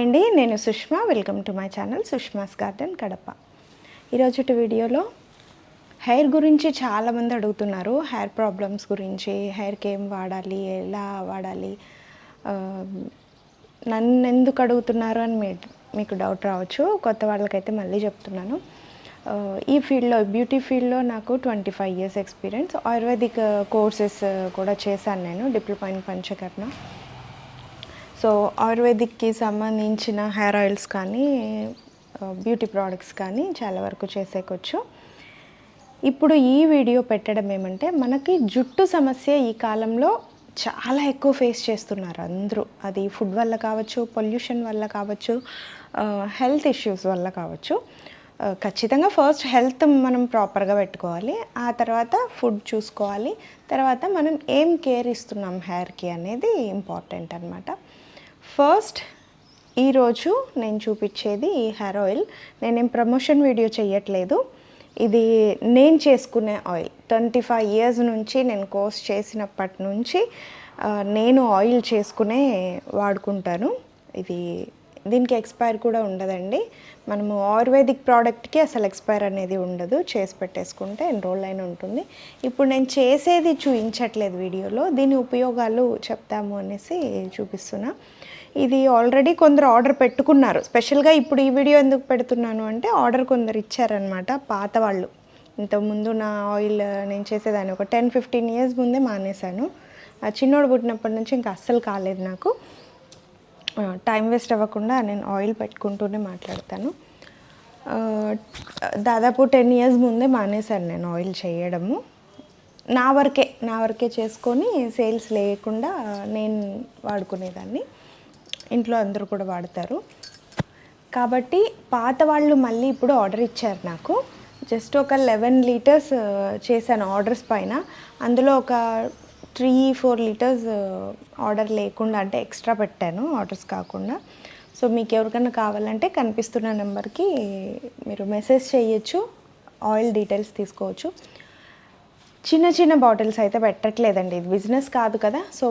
Hi అండి నేను Sushma. Welcome to my channel Sushma's garden Kadapa ఈరోజు వీడియోలో హెయిర్ గురించి చాలామంది అడుగుతున్నారు. హెయిర్ ప్రాబ్లమ్స్ గురించి హెయిర్కి ఏం వాడాలి ఎలా వాడాలి నన్ను ఎందుకు అడుగుతున్నారు అని మీ మీకు డౌట్ రావచ్చు. కొత్త వాళ్ళకైతే మళ్ళీ చెప్తున్నాను. ఈ ఫీల్డ్లో బ్యూటీ ఫీల్డ్లో నాకు twenty five years experience ayurvedic courses కూడా చేశాను నేను డిప్లొమా ఇన్ పంచకర్ణ సో ఆయుర్వేదిక్కి సంబంధించిన హెయిర్ ఆయిల్స్ కానీ బ్యూటీ ప్రోడక్ట్స్ కానీ చాలా వరకు చేసేకొచ్చు. ఇప్పుడు ఈ వీడియో పెట్టడం ఏమంటే మనకి జుట్టు సమస్య ఈ కాలంలో చాలా ఎక్కువ ఫేస్ చేస్తున్నారు అందరూ. అది ఫుడ్ వల్ల కావచ్చు పొల్యూషన్ వల్ల కావచ్చు హెల్త్ ఇష్యూస్ వల్ల కావచ్చు. ఖచ్చితంగా ఫస్ట్ హెల్త్ మనం ప్రాపర్గా పెట్టుకోవాలి. ఆ తర్వాత ఫుడ్ చూసుకోవాలి. తర్వాత మనం ఏం కేర్ ఇస్తున్నాం హెయిర్కి అనేది ఇంపార్టెంట్ అనమాట ఫస్ట్ ఈరోజు నేను చూపించేది ఈ హెయిర్ ఆయిల్. నేనేం ప్రమోషన్ వీడియో చేయట్లేదు ఇది నేను చేసుకునే ఆయిల్. ట్వంటీ ఫైవ్ ఇయర్స్ నుంచి నేను కోర్స్ చేసినప్పటి నుంచి నేను ఆయిల్ చేసుకునే వాడుకుంటాను. ఇది దీనికి ఎక్స్పైర్ కూడా ఉండదండి. మనము ఆయుర్వేదిక్ ప్రోడక్ట్కి అసలు ఎక్స్పైర్ అనేది ఉండదు. చేసి పెట్టేసుకుంటే ఎన్రోల్ అయిన ఉంటుంది. ఇప్పుడు నేను చేసేది చూపించట్లేదు వీడియోలో. దీని ఉపయోగాలు చెప్తాము అనేసి చూపిస్తున్నా. ఇది ఆల్రెడీ కొందరు ఆర్డర్ పెట్టుకున్నారు. స్పెషల్గా ఇప్పుడు ఈ వీడియో ఎందుకు పెడుతున్నాను అంటే ఆర్డర్ కొందరు ఇచ్చారనమాట పాత వాళ్ళు. ఇంతకుముందు నా ఆయిల్ నేను చేసేదాన్ని ఒక టెన్ ఫిఫ్టీన్ ఇయర్స్ ముందే మానేశాను. చిన్నోడు పుట్టినప్పటి నుంచి ఇంకా అస్సలు కాలేదు నాకు. టైం వేస్ట్ అవ్వకుండా నేను ఆయిల్ పెట్టుకుంటూనే మాట్లాడతాను. దాదాపు టెన్ ఇయర్స్ ముందే మానేశాను నేను ఆయిల్ చేయడము. నా వరకే నా వరకే చేసుకొని సేల్స్ లేకుండా నేను వాడుకునేదాన్ని. ఇంట్లో అందరూ కూడా వాడతారు. కాబట్టి పాత వాళ్ళు మళ్ళీ ఇప్పుడు ఆర్డర్ ఇచ్చారు నాకు. జస్ట్ ఒక లెవెన్ లీటర్స్ చేశాను ఆర్డర్స్ పైన. అందులో ఒక త్రీ ఫోర్ లీటర్స్ ఆర్డర్ లేకుండా అంటే ఎక్స్ట్రా పెట్టాను ఆర్డర్స్ కాకుండా. సో మీకు ఎవరికైనా కావాలంటే కనిపిస్తున్న నెంబర్కి మీరు మెసేజ్ చేయొచ్చు ఆయిల్ డీటెయిల్స్ తీసుకోవచ్చు. చిన్న చిన్న బాటిల్స్ అయితే పెట్టట్లేదండి. ఇది బిజినెస్ కాదు కదా సో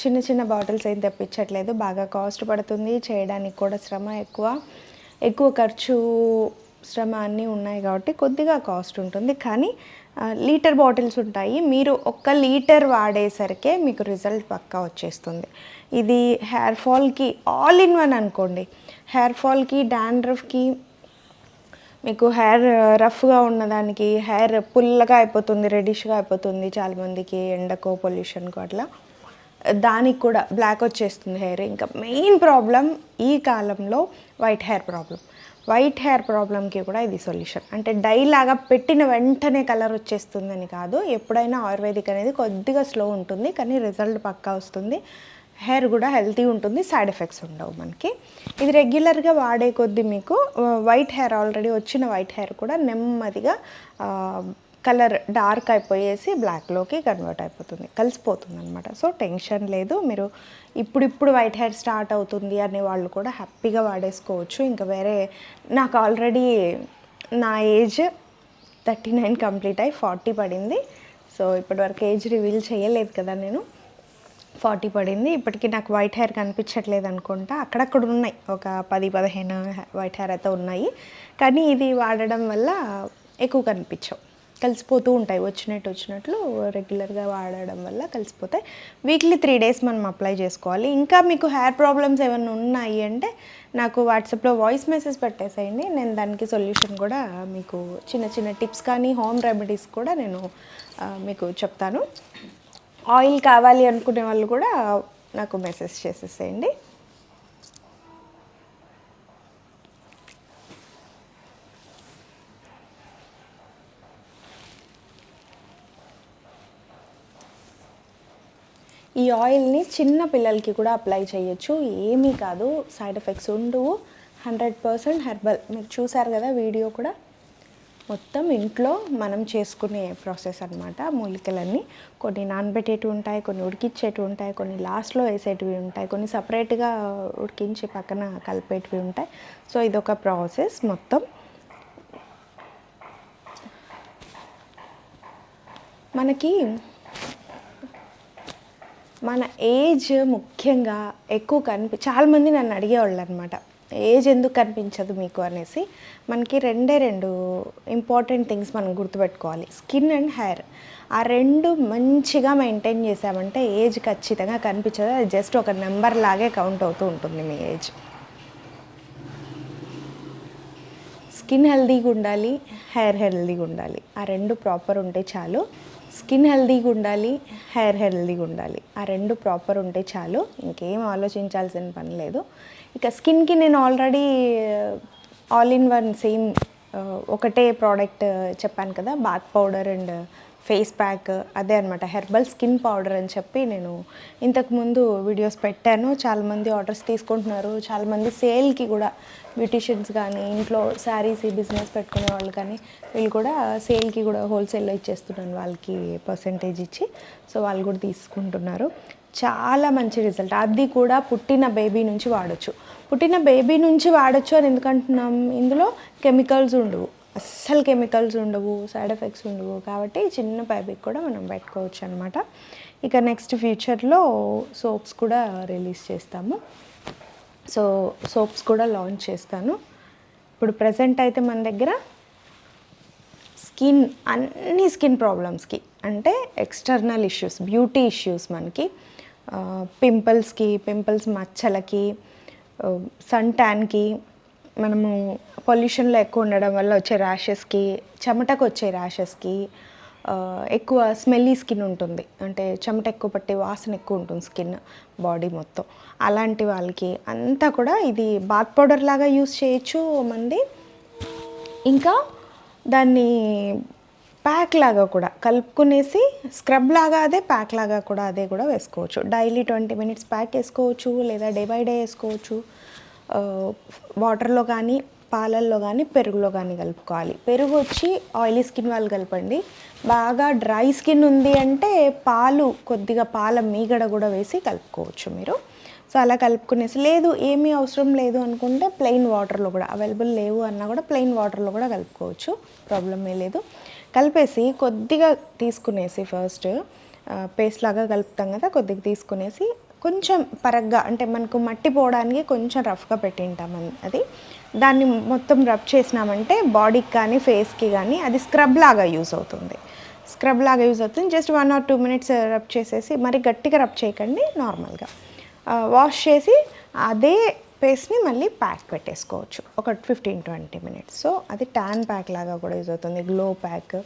చిన్న చిన్న బాటిల్స్ ఏం తెప్పించట్లేదు. బాగా కాస్ట్ పడుతుంది చేయడానికి కూడా శ్రమ ఎక్కువ. ఎక్కువ ఖర్చు శ్రమ అన్నీ ఉన్నాయి కాబట్టి కొద్దిగా కాస్ట్ ఉంటుంది. కానీ లీటర్ బాటిల్స్ ఉంటాయి. మీరు ఒక్క లీటర్ వాడేసరికే మీకు రిజల్ట్ పక్కా వచ్చేస్తుంది. ఇది హెయిర్ ఫాల్కి ఆల్ ఇన్ వన్ అనుకోండి. హెయిర్ ఫాల్కి డాండ్రఫ్కి మీకు హెయిర్ రఫ్గా uh, ఉన్నదానికి హెయిర్ పుల్లగా అయిపోతుంది రెడిష్గా అయిపోతుంది చాలామందికి ఎండకో పొల్యూషన్కో అట్లా. దానికి కూడా బ్లాక్ వచ్చేస్తుంది హెయిర్ ఇంకా మెయిన్ ప్రాబ్లం ఈ కాలంలో white hair problem white hair ప్రాబ్లంకి కూడా ఇది సొల్యూషన్ అంటే డై లాగా పెట్టిన వెంటనే కలర్ వచ్చేస్తుందని కాదు. ఎప్పుడైనా ఆయుర్వేదిక్ అనేది కొద్దిగా స్లో ఉంటుంది కానీ రిజల్ట్ పక్కా వస్తుంది. హెయిర్ కూడా హెల్తీ ఉంటుంది సైడ్ ఎఫెక్ట్స్ ఉండవు మనకి. ఇది రెగ్యులర్గా వాడే కొద్దీ మీకు వైట్ హెయిర్ ఆల్రెడీ వచ్చిన వైట్ హెయిర్ కూడా నెమ్మదిగా కలర్ డార్క్ అయిపోయేసి బ్లాక్లోకి కన్వర్ట్ అయిపోతుంది కలిసిపోతుంది అనమాట సో టెన్షన్ లేదు మీరు ఇప్పుడిప్పుడు వైట్ హెయిర్ స్టార్ట్ అవుతుంది అనే వాళ్ళు కూడా హ్యాపీగా వాడేసుకోవచ్చు. ఇంకా వేరే నాకు ఆల్రెడీ నా ఏజ్ థర్టీ నైన్ కంప్లీట్ అయ్యి ఫార్టీ పడింది. సో ఇప్పటివరకు ఏజ్ రివీల్ చేయలేదు కదా నేను. ఫార్టీ పడింది. ఇప్పటికీ నాకు వైట్ హెయిర్ కనిపించట్లేదు అనుకుంటా. అక్కడక్కడ ఉన్నాయి. ఒక పది పదిహేను వైట్ హెయిర్ అయితే ఉన్నాయి. కానీ ఇది వాడడం వల్ల ఎక్కువ కనిపించవు. కలిసిపోతూ ఉంటాయి. వచ్చినట్టు వచ్చినట్లు రెగ్యులర్గా వాడడం వల్ల కలిసిపోతాయి. వీక్లీ త్రీ డేస్ మనం అప్లై చేసుకోవాలి. ఇంకా మీకు హెయిర్ ప్రాబ్లమ్స్ ఏమైనా ఉన్నాయి అంటే నాకు వాట్సాప్లో వాయిస్ మెసేజ్ పెట్టేసేయండి. నేను దానికి సొల్యూషన్ కూడా మీకు చిన్న చిన్న టిప్స్ కానీ హోమ్ రెమెడీస్ కూడా నేను మీకు చెప్తాను. ఆయిల్ కావాలి అనుకునే వాళ్ళు కూడా నాకు మెసేజ్ చేసేసేయండి. ఈ ఆయిల్ని చిన్న పిల్లలకి కూడా అప్లై చేయొచ్చు. ఏమీ కాదు సైడ్ ఎఫెక్ట్స్ ఉండవు. Hundred percent herbal. మీరు చూసారు కదా వీడియో కూడా? మొత్తం ఇంట్లో మనం చేసుకునే ప్రాసెస్ అనమాట మూలికలన్నీ కొన్ని నానబెట్టేటివి ఉంటాయి కొన్ని ఉడికిచ్చేటివి ఉంటాయి కొన్ని లాస్ట్లో వేసేటివి ఉంటాయి కొన్ని సపరేట్గా ఉడికించి పక్కన కలిపేటివి ఉంటాయి. సో ఇదొక ప్రాసెస్ మొత్తం. మనకి మన ఏజ్ ముఖ్యంగా ఎక్కువ కనిపి చాలామంది నన్ను అడిగేవాళ్ళు అనమాట ఏజ్ ఎందుకు కనిపించదు మీకు అనేసి మనకి రెండే రెండు ఇంపార్టెంట్ థింగ్స్ మనం గుర్తుపెట్టుకోవాలి. Skin and hair. ఆ రెండు మంచిగా మెయింటైన్ చేసామంటే ఏజ్ ఖచ్చితంగా కనిపించదు. అది జస్ట్ ఒక నెంబర్ లాగే కౌంట్ అవుతూ ఉంటుంది మీ ఏజ్. స్కిన్ హెల్దీగా ఉండాలి హెయిర్ హెల్దీగా ఉండాలి. ఆ రెండు ప్రాపర్ ఉంటే చాలు. స్కిన్ హెల్దీగా ఉండాలి హెయిర్ హెల్దీగా ఉండాలి. ఆ రెండు ప్రాపర్ ఉంటే చాలు. ఇంకేం ఆలోచించాల్సిన పని లేదు. ఇక స్కిన్కి నేను already all in one same ఒకటే ప్రోడక్ట్ చెప్పాను కదా bath powder and face pack అదే అనమాట హెర్బల్ స్కిన్ పౌడర్ అని చెప్పి నేను ఇంతకుముందు వీడియోస్ పెట్టాను. చాలామంది ఆర్డర్స్ తీసుకుంటున్నారు. చాలామంది సేల్కి కూడా బ్యూటిషియన్స్ కానీ ఇంట్లో శారీస్ బిజినెస్ పెట్టుకునే వాళ్ళు కానీ వీళ్ళు కూడా సేల్కి కూడా హోల్సేల్లో ఇచ్చేస్తున్నాను వాళ్ళకి పర్సంటేజ్ ఇచ్చి. సో వాళ్ళు కూడా తీసుకుంటున్నారు. చాలా మంచి రిజల్ట్. అది కూడా పుట్టిన బేబీ నుంచి వాడచ్చు. పుట్టిన బేబీ నుంచి వాడచ్చు అని ఎందుకంటున్నాం ఇందులో కెమికల్స్ ఉండవు. అస్సలు కెమికల్స్ ఉండవు సైడ్ ఎఫెక్ట్స్ ఉండవు కాబట్టి చిన్న బేబీకి కూడా మనం పెట్టుకోవచ్చు అనమాట ఇక నెక్స్ట్ ఫ్యూచర్లో సోప్స్ కూడా రిలీజ్ చేస్తాము. సో సోప్స్ కూడా లాంచ్ చేస్తాను. ఇప్పుడు ప్రజెంట్ అయితే మన దగ్గర స్కిన్ అన్ని స్కిన్ ప్రాబ్లమ్స్కి అంటే ఎక్స్టర్నల్ ఇష్యూస్ బ్యూటీ ఇష్యూస్ మనకి. పింపుల్స్కి పింపుల్స్ మచ్చలకి సన్ ట్యాన్కి మనము పొల్యూషన్లో ఎక్కువ ఉండడం వల్ల వచ్చే ర్యాషెస్కి చెమటకు వచ్చే ర్యాషెస్కి ఎక్కువ స్మెల్లీ స్కిన్ ఉంటుంది. అంటే చెమట ఎక్కువ పట్టే వాసన ఎక్కువ ఉంటుంది స్కిన్ బాడీ మొత్తం. అలాంటి వాళ్ళకి అంతా కూడా ఇది బాత్ పౌడర్ లాగా యూస్ చేయొచ్చు మంది. ఇంకా దాన్ని ప్యాక్ లాగా కూడా కలుపుకునేసి స్క్రబ్ లాగా అదే ప్యాక్ లాగా కూడా అదే కూడా వేసుకోవచ్చు. డైలీ ట్వంటీ మినిట్స్ ప్యాక్ వేసుకోవచ్చు లేదా డే బై డే వేసుకోవచ్చు. వాటర్లో కానీ పాలల్లో కానీ పెరుగులో కానీ కలుపుకోవాలి. పెరుగు వచ్చి ఆయిలీ స్కిన్ వాళ్ళు కలపండి. బాగా డ్రై స్కిన్ ఉంది అంటే పాలు కొద్దిగా పాల మీగడ కూడా వేసి కలుపుకోవచ్చు మీరు. సో అలా కలుపుకునేసి లేదు ఏమీ అవసరం లేదు అనుకుంటే ప్లెయిన్ వాటర్లో కూడా అవైలబుల్ లేవు అన్నా కూడా ప్లెయిన్ వాటర్లో కూడా కలుపుకోవచ్చు. ప్రాబ్లమే లేదు. కలిపేసి కొద్దిగా తీసుకునేసి ఫస్ట్ పేస్ట్ లాగా కలుపుతాం కదా కొద్దిగా తీసుకునేసి కొంచెం పరగ్గా అంటే మనకు మట్టి పోవడానికి కొంచెం రఫ్గా పెట్టింటాం అది. దాన్ని మొత్తం రబ్ చేసినామంటే బాడీకి కానీ ఫేస్కి కానీ అది స్క్రబ్ లాగా యూజ్ అవుతుంది. స్క్రబ్ లాగా యూజ్ అవుతుంది. Just one or two minutes rub చేసేసి మరి గట్టిగా రబ్ చేయకండి నార్మల్గా. వాష్ చేసి అదే పేస్ట్ని మళ్ళీ ప్యాక్ పెట్టేసుకోవచ్చు. ఒక ఫిఫ్టీన్ ట్వంటీ మినిట్స్. సో అది ట్యాన్ ప్యాక్ లాగా కూడా యూజ్ అవుతుంది. Glow pack.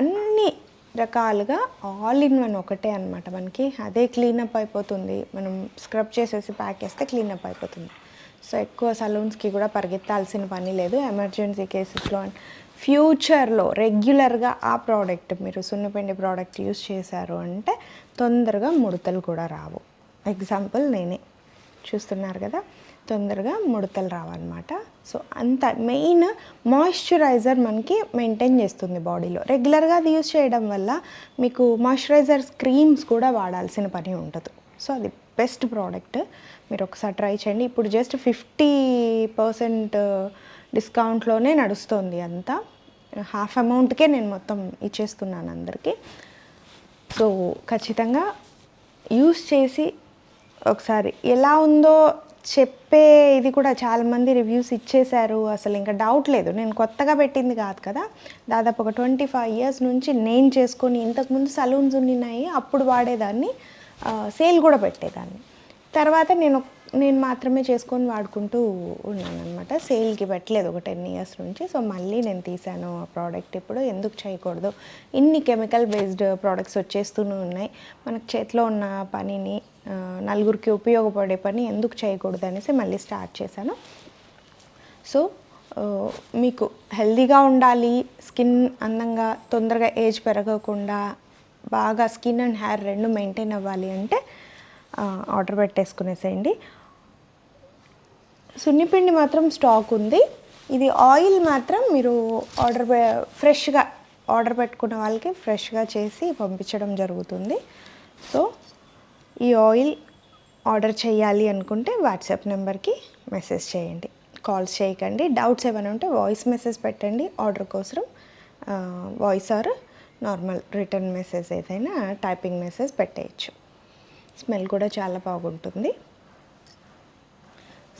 అన్నీ రకాలుగా ఆల్ ఇన్ వన్ ఒకటే అనమాట మనకి. అదే క్లీనప్ అయిపోతుంది. మనం స్క్రబ్ చేసేసి ప్యాక్ చేస్తే క్లీనప్ అయిపోతుంది. సో ఎక్కువ సలూన్స్కి కూడా పరిగెత్తాల్సిన పని లేదు. ఎమర్జెన్సీ కేసెస్లో ఫ్యూచర్లో రెగ్యులర్గా ఆ ప్రోడక్ట్ మీరు సున్నపిండి ప్రోడక్ట్ యూస్ చేశారు అంటే తొందరగా ముడతలు కూడా రావు. ఎగ్జాంపుల్ నేనే. చూస్తున్నారు కదా తొందరగా ముడతలు రావన్నమాట. సో అంత మెయిన్ మాయిశ్చరైజర్ మనకి మెయింటైన్ చేస్తుంది బాడీలో. రెగ్యులర్గా అది యూస్ చేయడం వల్ల మీకు మాయిశ్చరైజర్ క్రీమ్స్ కూడా వాడాల్సిన పని ఉండదు. సో అది బెస్ట్ ప్రోడక్ట్. మీరు ఒకసారి ట్రై చేయండి. ఇప్పుడు జస్ట్ ఫిఫ్టీ పర్సెంట్ డిస్కౌంట్లోనే నడుస్తుంది అంతా. హాఫ్ అమౌంట్కే నేను మొత్తం ఇచ్చేస్తున్నాను అందరికీ. సో ఖచ్చితంగా యూస్ చేసి ఒకసారి. ఎలా ఉందో చెప్పే ఇది కూడా చాలామంది రివ్యూస్ ఇచ్చేశారు. అసలు ఇంకా డౌట్ లేదు. నేను కొత్తగా పెట్టింది కాదు కదా. దాదాపు ఒక ట్వంటీ ఫైవ్ ఇయర్స్ నుంచి నేను చేసుకొని ఇంతకుముందు సలూన్స్ ఉన్నాయి. అప్పుడు వాడేదాన్ని. సేల్ కూడా పెట్టేదాన్ని. తర్వాత నేను నేను మాత్రమే చేసుకొని వాడుకుంటూ ఉన్నాను అనమాట సేల్కి పెట్టలేదు ఒక టెన్ ఇయర్స్ నుంచి. సో మళ్ళీ నేను తీసాను ఆ ప్రోడక్ట్ ఇప్పుడు. ఎందుకు చేయకూడదు? ఇన్ని కెమికల్ బేస్డ్ ప్రోడక్ట్స్ వచ్చేస్తూనే ఉన్నాయి. మనకు చేతిలో ఉన్న పనిని నలుగురికి ఉపయోగపడే పని ఎందుకు చేయకూడదు అనేసి మళ్ళీ స్టార్ట్ చేశాను. సో మీకు హెల్దీగా ఉండాలి స్కిన్ అందంగా తొందరగా ఏజ్ పెరగకుండా బాగా స్కిన్ అండ్ హెయిర్ రెండు మెయింటైన్ అవ్వాలి అంటే ఆర్డర్ పెట్టేసుకునేసేయండి. సున్నిపిండి మాత్రం స్టాక్ ఉంది. ఇది ఆయిల్ మాత్రం మీరు ఆర్డర్ ఫ్రెష్గా ఆర్డర్ పెట్టుకున్న వాళ్ళకి ఫ్రెష్గా చేసి పంపించడం జరుగుతుంది. సో ఈ ఆయిల్ ఆర్డర్ చేయాలి అనుకుంటే వాట్సాప్ నెంబర్కి మెసేజ్ చేయండి. కాల్స్ చేయకండి. డౌట్స్ ఏమైనా ఉంటే వాయిస్ మెసేజ్ పెట్టండి. ఆర్డర్ కోసం voice or normal written message ఏదైనా టైపింగ్ మెసేజ్ పెట్టేయచ్చు. స్మెల్ కూడా చాలా బాగుంటుంది.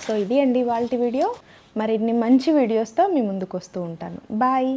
సో ఇది అండి వాళ్ళ వీడియో. మరిన్ని మంచి వీడియోస్తో మీ ముందుకు వస్తూ ఉంటాను. బాయ్.